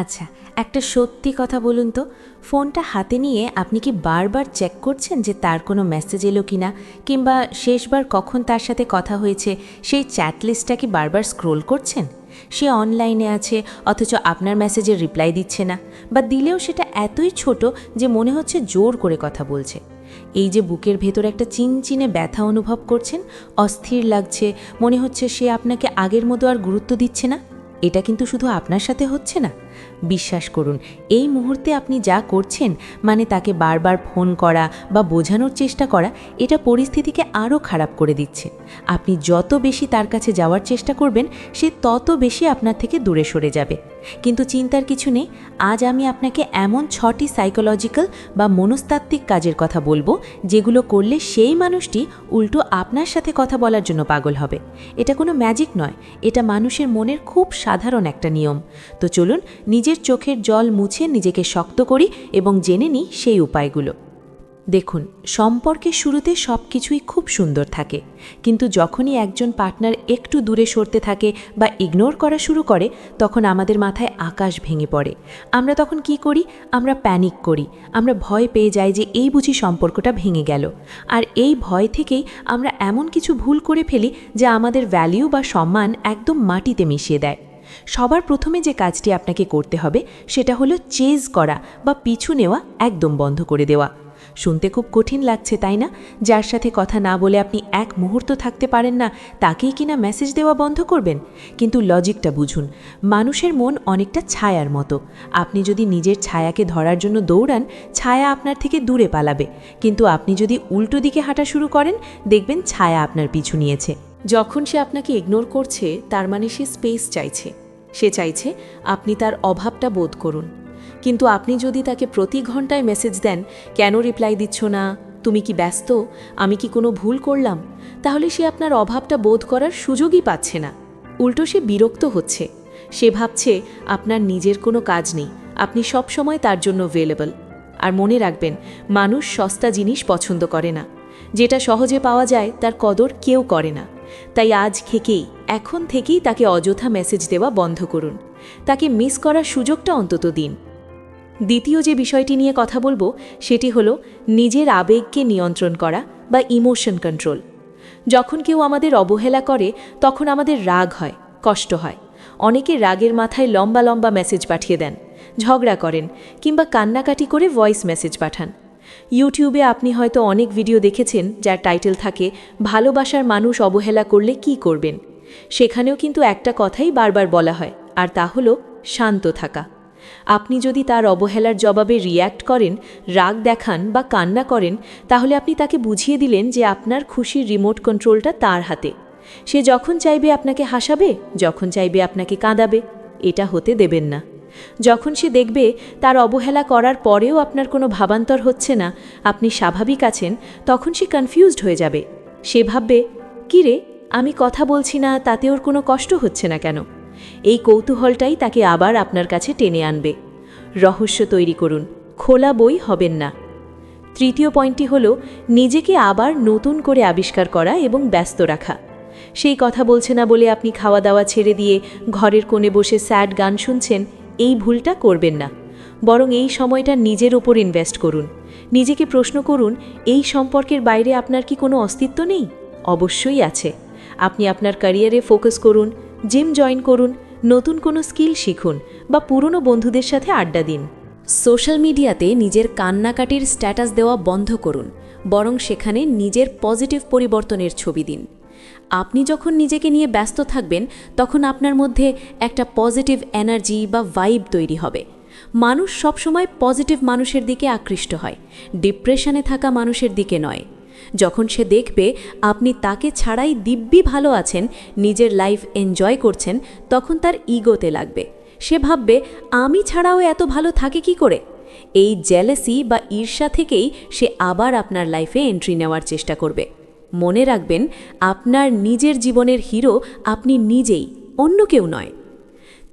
আচ্ছা একটা সত্যি কথা বলুন তো। ফোনটা হাতে নিয়ে আপনি কি বারবার চেক করছেন যে তার কোনো মেসেজ এলো কি না কিংবা শেষবার কখন তার সাথে কথা হয়েছে, সেই চ্যাট লিস্টটা কি বারবার স্ক্রোল করছেন? সে অনলাইনে আছে, অথচ আপনার মেসেজের রিপ্লাই দিচ্ছে না। বা দিলেও সেটা এতই ছোট যে মনে হচ্ছে জোর করে কথা বলছে। এই যে বুকের ভেতর একটা চিনচিনে ব্যথা অনুভব করছেন, অস্থির লাগছে, মনে হচ্ছে সে আপনাকে আগের মতো আর গুরুত্ব দিচ্ছে না। এটা কিন্তু শুধু আপনার সাথে হচ্ছে না। বিশ্বাস করুন। এই মুহূর্তে আপনি যা করছেন মানে তাকে বারবার ফোন করা বা বোঝানোর চেষ্টা করা, এটা পরিস্থিতিকে আরও খারাপ করে দিচ্ছে। আপনি যত বেশি তার কাছে যাওয়ার চেষ্টা করবেন, সে তত বেশি আপনার থেকে দূরে সরে যাবে। কিন্তু চিন্তার কিছু নেই, আজ আমি আপনাকে এমন ছটি সাইকোলজিক্যাল বা মনস্তাত্ত্বিক কাজের কথা বলব, যেগুলো করলে সেই মানুষটি উল্টো আপনার সাথে কথা বলার জন্য পাগল হবে। এটা কোনো ম্যাজিক নয়, এটা মানুষের মনের খুব সাধারণ একটা নিয়ম। তো চলুন, নিজের চোখের জল মুছে নিজেকে শক্ত করি এবং জেনে নিই সেই উপায়গুলো। দেখুন সম্পর্কের শুরুতে সব কিছুই খুব সুন্দর থাকে। কিন্তু যখনই একজন পার্টনার একটু দূরে সরতে থাকে বা ইগনোর করা শুরু করে, তখন আমাদের মাথায় আকাশ ভেঙে পড়ে। আমরা তখন কি করি? আমরা প্যানিক করি। আমরা ভয় পেয়ে যাই যে এই বুঝি সম্পর্কটা ভেঙে গেল। আর এই ভয় থেকেই আমরা এমন কিছু ভুল করে ফেলি যা আমাদের ভ্যালিউ বা সম্মান একদম মাটিতে মিশিয়ে দেয়। সবার প্রথমে যে কাজটি আপনাকে করতে হবে, সেটা হলো চেজ করা বা পিছু নেওয়া একদম বন্ধ করে দেওয়া। শুনতে খুব কঠিন লাগছে, তাই না? যার সাথে কথা না বলে আপনি এক মুহূর্ত থাকতে পারেন না, তাকেই কিনা মেসেজ দেওয়া বন্ধ করবেন? কিন্তু লজিকটা বুঝুন, মানুষের মন অনেকটা ছায়ার মতো। আপনি যদি নিজের ছায়াকে ধরার জন্য দৌড়ান, ছায়া আপনার থেকে দূরে পালাবে। কিন্তু আপনি যদি উল্টো দিকে হাঁটা শুরু করেন, দেখবেন ছায়া আপনার পিছু নিয়েছে। যখন সে আপনাকে ইগনোর করছে, তার মানে সে স্পেস চাইছে। সে চাইছে আপনি তার অভাবটা বোধ করুন। কিন্তু আপনি যদি তাকে প্রতি ঘন্টায় মেসেজ দেন, কেন রিপ্লাই দিচ্ছ না? তুমি কি ব্যস্ত? আমি কি কোনো ভুল করলাম? তাহলে সে আপনার অভাবটা বোধ করার সুযোগই পাচ্ছে না। উল্টো সে বিরক্ত হচ্ছে। সে ভাবছে, আপনার নিজের কোনো কাজ নেই। আপনি সব সময় তার জন্য অ্যাভেলেবল আর মনে রাখবেন, মানুষ সস্তা জিনিস পছন্দ করে না। যেটা সহজে পাওয়া যায়, তার কদর কেউ করে না। তাই আজ থেকেই, এখন থেকেই তাকে অযথা মেসেজ দেওয়া বন্ধ করুন। তাকে মিস করার সুযোগটা অন্তত দিন। দ্বিতীয় যে বিষয়টি নিয়ে কথা বলব, সেটি হলো নিজের আবেগকে নিয়ন্ত্রণ করা বা ইমোশন কন্ট্রোল যখন কেউ আমাদের অবহেলা করে, তখন আমাদের রাগ হয়, কষ্ট হয়। অনেকে রাগের মাথায় লম্বা লম্বা মেসেজ পাঠিয়ে দেন, ঝগড়া করেন কিংবা কান্নাকাটি করে ভয়েস মেসেজ পাঠান। ইউটিউবে আপনি হয়তো অনেক ভিডিও দেখেছেন, যার টাইটেল থাকে, ভালোবাসার মানুষ অবহেলা করলে কি করবেন? সেখানেও কিন্তু একটা কথাই বারবার বলা হয়, আর তা হলো, শান্ত থাকা। আপনি যদি তার অবহেলার জবাবে রিয়্যাক্ট করেন, রাগ দেখান বা কান্না করেন, তাহলে আপনি তাকে বুঝিয়ে দিলেন যে আপনার খুশির রিমোট কন্ট্রোলটা তার হাতে। সে যখন চাইবে আপনাকে হাসাবে, যখন চাইবে আপনাকে কাঁদাবে, এটা হতে দেবেন না। যখন সে দেখবে তার অবহেলা করার পরেও আপনার কোনো ভাবান্তর হচ্ছে না, আপনি স্বাভাবিক আছেন, তখন সে কনফিউজড হয়ে যাবে। সে ভাববে "কি রে আমি কথা বলছি না, তাতে ওর কোনো কষ্ট হচ্ছে না কেন? এই কৌতূহলটাই তাকে আবার আপনার কাছে টেনে আনবে। রহস্য তৈরি করুন, খোলা বই হবেন না। তৃতীয় পয়েন্টটি হল, নিজেকে আবার নতুন করে আবিষ্কার করা এবং ব্যস্ত রাখা। সেই কথা বলছে না বলে আপনি খাওয়া দাওয়া ছেড়ে দিয়ে ঘরের কোণে বসে স্যাড গান শুনছেন, এই ভুলটা করবেন না। বরং এই সময়টা নিজের ওপর ইনভেস্ট করুন। নিজেকে প্রশ্ন করুন, এই সম্পর্কের বাইরে আপনার কি কোনো অস্তিত্ব নেই? অবশ্যই আছে। আপনি আপনার ক্যারিয়ারে ফোকাস করুন জিম জয়েন করুন, নতুন কোনো স্কিল শিখুন বা পুরনো বন্ধুদের সাথে আড্ডা দিন। সোশ্যাল মিডিয়াতে নিজের কান্নাকাটির স্ট্যাটাস দেওয়া বন্ধ করুন, বরং সেখানে নিজের পজিটিভ পরিবর্তনের ছবি দিন। আপনি যখন নিজেকে নিয়ে ব্যস্ত থাকবেন, তখন আপনার মধ্যে একটা পজিটিভ এনার্জি বা ভাইব তৈরি হবে। মানুষ সবসময় পজিটিভ মানুষের দিকে আকৃষ্ট হয়, ডিপ্রেশনে থাকা মানুষের দিকে নয়। যখন সে দেখবে আপনি তাকে ছাড়াই দিব্যি ভালো আছেন, নিজের লাইফ এনজয় করছেন, তখন তার ইগোতে লাগবে। সে ভাববে, আমি ছাড়াও এত ভালো থাকে কি করে? এই জেলেসি বা ঈর্ষা থেকেই সে আবার আপনার লাইফে এন্ট্রি নেওয়ার চেষ্টা করবে। মনে রাখবেন, আপনার নিজের জীবনের হিরো আপনি নিজেই, অন্য কেউ নয়।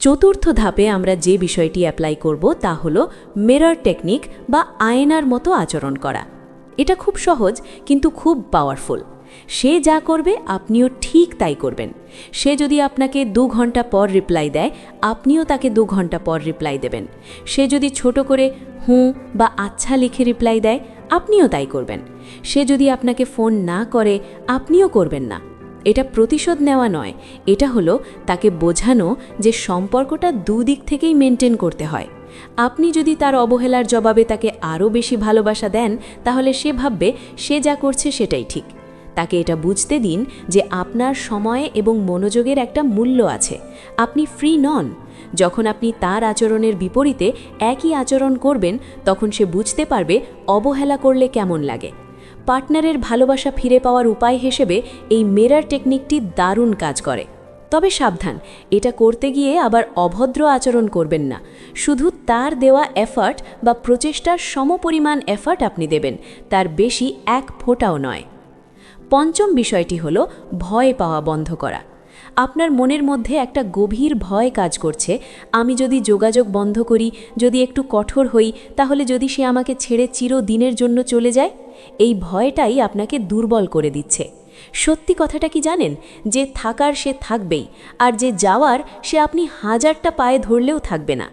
চতুর্থ ধাপে আমরা যে বিষয়টি অ্যাপ্লাই করব তা হল মেরার টেকনিক বা আয়নার মতো আচরণ করা। এটা খুব সহজ, কিন্তু খুব পাওয়ারফুল সে যা করবে, আপনিও ঠিক তাই করবেন। সে যদি আপনাকে দু ঘণ্টা পর রিপ্লাই দেয়, আপনিও তাকে দু ঘণ্টা পর রিপ্লাই দেবেন। সে যদি ছোট করে হুঁ বা আচ্ছা লিখে রিপ্লাই দেয়, আপনিও তাই করবেন। সে যদি আপনাকে ফোন না করে, আপনিও করবেন না। এটা প্রতিশোধ নেওয়া নয়। এটা হলো তাকে বোঝানো যে সম্পর্কটা দুদিক থেকেই মেনটেন করতে হয়। আপনি যদি তার অবহেলার জবাবে তাকে আরও বেশি ভালোবাসা দেন, তাহলে সে ভাববে সে যা করছে সেটাই ঠিক। তাকে এটা বুঝতে দিন যে আপনার সময়ে এবং মনোযোগের একটা মূল্য আছে। আপনি ফ্রি নন। যখন আপনি তার আচরণের বিপরীতে একই আচরণ করবেন, তখন সে বুঝতে পারবে অবহেলা করলে কেমন লাগে। পার্টনারের ভালোবাসা ফিরে পাওয়ার উপায় হিসেবে এই মেরার টেকনিকটি দারুণ কাজ করে। তবে সাবধান, এটা করতে গিয়ে আবার অভদ্র আচরণ করবেন না। শুধু তার দেওয়া এফার্ট বা প্রচেষ্টার সমপরিমাণ এফার্ট আপনি দেবেন, তার বেশি এক ফোঁটাও নয়। পঞ্চম বিষয়টি হল ভয় পাওয়া বন্ধ করা। আপনার মনের মধ্যে একটা গভীর ভয় কাজ করছে, আমি যদি যোগাযোগ বন্ধ করি, যদি একটু কঠোর হই, তাহলে যদি সে আমাকে ছেড়ে চিরদিনের জন্য চলে যায়? এই ভয়টাই আপনাকে দুর্বল করে দিচ্ছে। সত্যি কথাটা কি জানেন? যে থাকার সে থাকবেই, আর যে যাওয়ার সে আপনি হাজারটা পায়ে ধরলেও থাকবে না।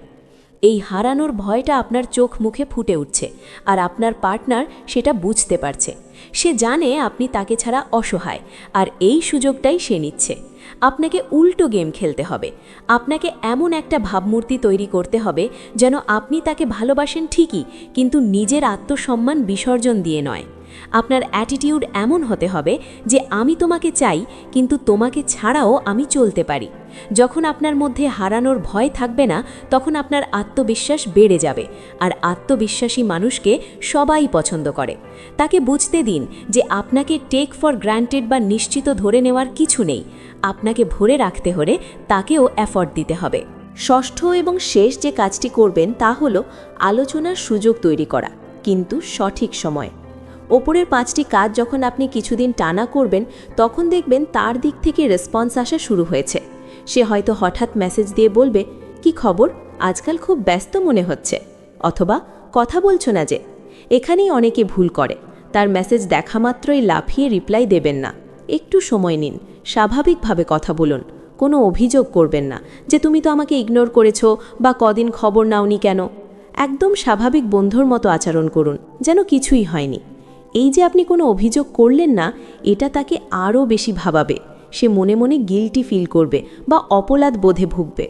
এই হারানোর ভয়টা আপনার চোখ মুখে ফুটে উঠছে, আর আপনার পার্টনার সেটা বুঝতে পারছে। সে জানে আপনি তাকে ছাড়া অসহায়, আর এই সুযোগটাই সে নিচ্ছে। আপনাকে উল্টো গেম খেলতে হবে। আপনাকে এমন একটা ভাবমূর্তি তৈরি করতে হবে যেন আপনি তাকে ভালোবাসেন ঠিকই, কিন্তু নিজের আত্মসম্মান বিসর্জন দিয়ে নয়। আপনার অ্যাটিটিউড এমন হতে হবে যে আমি তোমাকে চাই, কিন্তু তোমাকে ছাড়াও আমি চলতে পারি। যখন আপনার মধ্যে হারানোর ভয় থাকবে না, তখন আপনার আত্মবিশ্বাস বেড়ে যাবে আর আত্মবিশ্বাসী মানুষকে সবাই পছন্দ করে। তাকে বুঝতে দিন যে আপনাকে টেক ফর গ্রান্টেড বা নিশ্চিত ধরে নেওয়ার কিছু নেই। আপনাকে ভরে রাখতে হলে তাকেও অ্যাফোর্ড দিতে হবে। ষষ্ঠ এবং শেষ যে কাজটি করবেন তা হল আলোচনার সুযোগ তৈরি করা, কিন্তু সঠিক সময়। ওপরের পাঁচটি কাজ যখন আপনি কিছুদিন টানা করবেন, তখন দেখবেন তার দিক থেকে রেসপন্স আসা শুরু হয়েছে। সে হয়তো হঠাৎ মেসেজ দিয়ে বলবে, কি খবর? আজকাল খুব ব্যস্ত মনে হচ্ছে। অথবা, কথা বলছো না যে। এখানেই অনেকে ভুল করে। তার মেসেজ দেখা মাত্রই লাফিয়ে রিপ্লাই দেবেন না। একটু সময় নিন। স্বাভাবিকভাবে কথা বলুন। কোনো অভিযোগ করবেন না যে, তুমি তো আমাকে ইগনোর করেছ বা কদিন খবর নাওনি কেন? একদম স্বাভাবিক বন্ধুর মতো আচরণ করুন। যেন কিছুই হয়নি। এই যে আপনি কোনো অভিযোগ করলেন না, এটা তাকে আরও বেশি ভাবাবে। সে মনে মনে গিলটি ফিল করবে বা অপলাদ বোধে ভুগবে।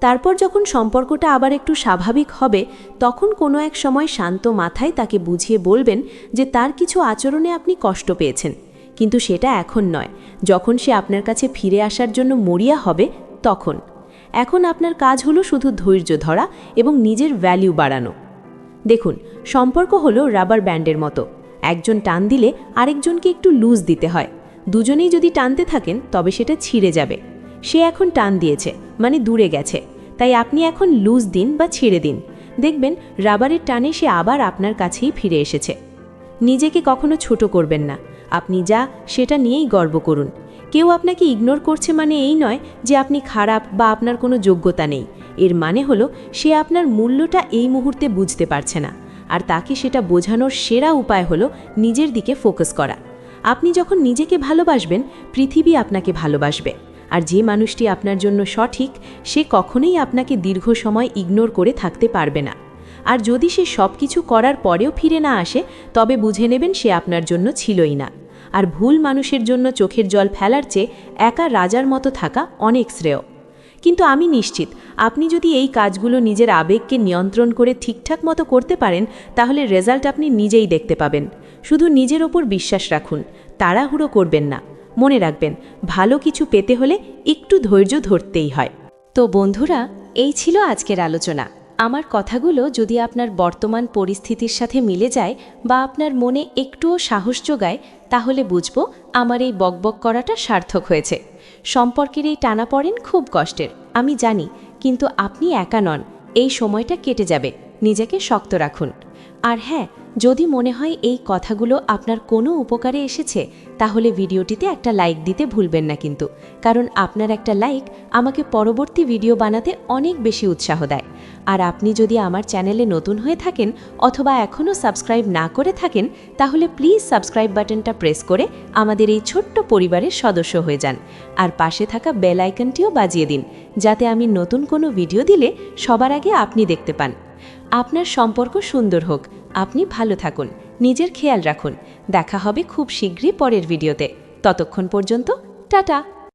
তারপর যখন সম্পর্কটা আবার একটু স্বাভাবিক হবে, তখন কোনো এক সময় শান্ত মাথায় তাকে বুঝিয়ে বলবেন যে তার কিছু আচরণে আপনি কষ্ট পেয়েছেন। কিন্তু সেটা এখন নয়। যখন সে আপনার কাছে ফিরে আসার জন্য মরিয়া হবে, তখন। এখন আপনার কাজ হলো শুধু ধৈর্য ধরা এবং নিজের ভ্যালিউ বাড়ানো। দেখুন, সম্পর্ক হলো রাবার ব্যান্ডের মতো। একজন টান দিলে আরেকজনকে একটু লুজ দিতে হয়। দুজনেই যদি টানতে থাকেন, তবে সেটা ছিঁড়ে যাবে। সে এখন টান দিয়েছে মানে দূরে গেছে। তাই আপনি এখন লুজ দিন বা ছেড়ে দিন। দেখবেন, রাবারের টানে সে আবার আপনার কাছেই ফিরে এসেছে। নিজেকে কখনো ছোট করবেন না। আপনি যা, সেটা নিয়েই গর্ব করুন। কেউ আপনাকে ইগনোর করছে মানে এই নয় যে আপনি খারাপ বা আপনার কোনো যোগ্যতা নেই। এর মানে হলো, সে আপনার মূল্যটা এই মুহূর্তে বুঝতে পারছে না। আর তাকে সেটা বোঝানোর সেরা উপায় হলো নিজের দিকে ফোকাস করা। আপনি যখন নিজেকে ভালোবাসবেন, পৃথিবী আপনাকে ভালোবাসবে। আর যে মানুষটি আপনার জন্য সঠিক, সে কখনোই আপনাকে দীর্ঘ সময় ইগনোর করে থাকতে পারবে না। আর যদি সে সব কিছু করার পরেও ফিরে না আসে, তবে বুঝে নেবেন সে আপনার জন্য ছিলই না। আর ভুল মানুষের জন্য চোখের জল ফেলার চেয়ে একা রাজার মতো থাকা অনেক শ্রেয়। কিন্তু আমি নিশ্চিত, আপনি যদি এই কাজগুলো নিজের আবেগকে নিয়ন্ত্রণ করে ঠিকঠাক মতো করতে পারেন, তাহলে রেজাল্ট আপনি নিজেই দেখতে পাবেন। শুধু নিজের ওপর বিশ্বাস রাখুন, তাড়াহুড়ো করবেন না। মনে রাখবেন, ভালো কিছু পেতে হলে একটু ধৈর্য ধরতেই হয়। তো বন্ধুরা, এই ছিল আজকের আলোচনা। আমার কথাগুলো যদি আপনার বর্তমান পরিস্থিতির সাথে মিলে যায় বা আপনার মনে একটুও সাহস যোগায়, তাহলে বুঝব আমার এই বকবক করাটা সার্থক হয়েছে। সম্পর্কের এই টানা পড়েন খুব কষ্টের, আমি জানি, কিন্তু আপনি একা নন, এই সময়টা কেটে যাবে। নিজেকে শক্ত রাখুন। আর হ্যাঁ যদি মনে হয় এই কথাগুলো আপনার কোনো উপকারে এসেছে, তাহলে ভিডিওটিতে একটা লাইক দিতে ভুলবেন না কিন্তু। কারণ আপনার একটা লাইক আমাকে পরবর্তী ভিডিও বানাতে অনেক বেশি উৎসাহ দেয়। আর আপনি যদি আমার চ্যানেলে নতুন হয়ে থাকেন অথবা এখনও সাবস্ক্রাইব না করে থাকেন, তাহলে প্লিজ সাবস্ক্রাইব বাটনটা প্রেস করে আমাদের এই ছোট্ট পরিবারের সদস্য হয়ে যান। আর পাশে থাকা বেল আইকনটিও বাজিয়ে দিন, যাতে আমি নতুন কোনো ভিডিও দিলে সবার আগে আপনি দেখতে পান। আপনার সম্পর্ক সুন্দর হোক। আপনি ভালো থাকুন। নিজের খেয়াল রাখুন। দেখা হবে খুব শীঘ্রই পরের ভিডিওতে। ততক্ষণ পর্যন্ত, টাটা!